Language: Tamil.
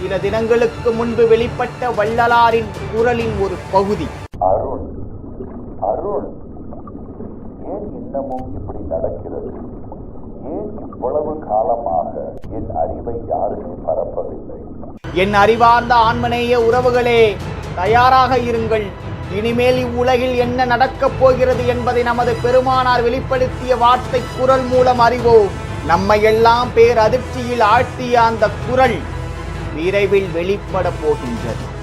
சில தினங்களுக்கு முன்பு வெளிப்பட்ட வள்ளலாரின் குரலின் ஒரு பகுதி. அருண் அருண் ஏன் இன்னமும் இப்படி நடக்கிறது? ஏன் இவ்வளவு காலமாக என் அறிவை யாருமே பரப்பவில்லை? என் அறிவார்ந்த ஆன்மநேய உறவுகளே தயாராக இருங்கள். இனிமேல் இவ்வுலகில் என்ன நடக்கப் போகிறது என்பதை நமது பெருமானார் வெளிப்படுத்திய வார்த்தை குரல் மூலம் அறிவோம். நம்மை எல்லாம் பேர் அதிர்ச்சியில் ஆழ்த்திய அந்த குரல் விரைவில் வெளிப்பட போகின்றது.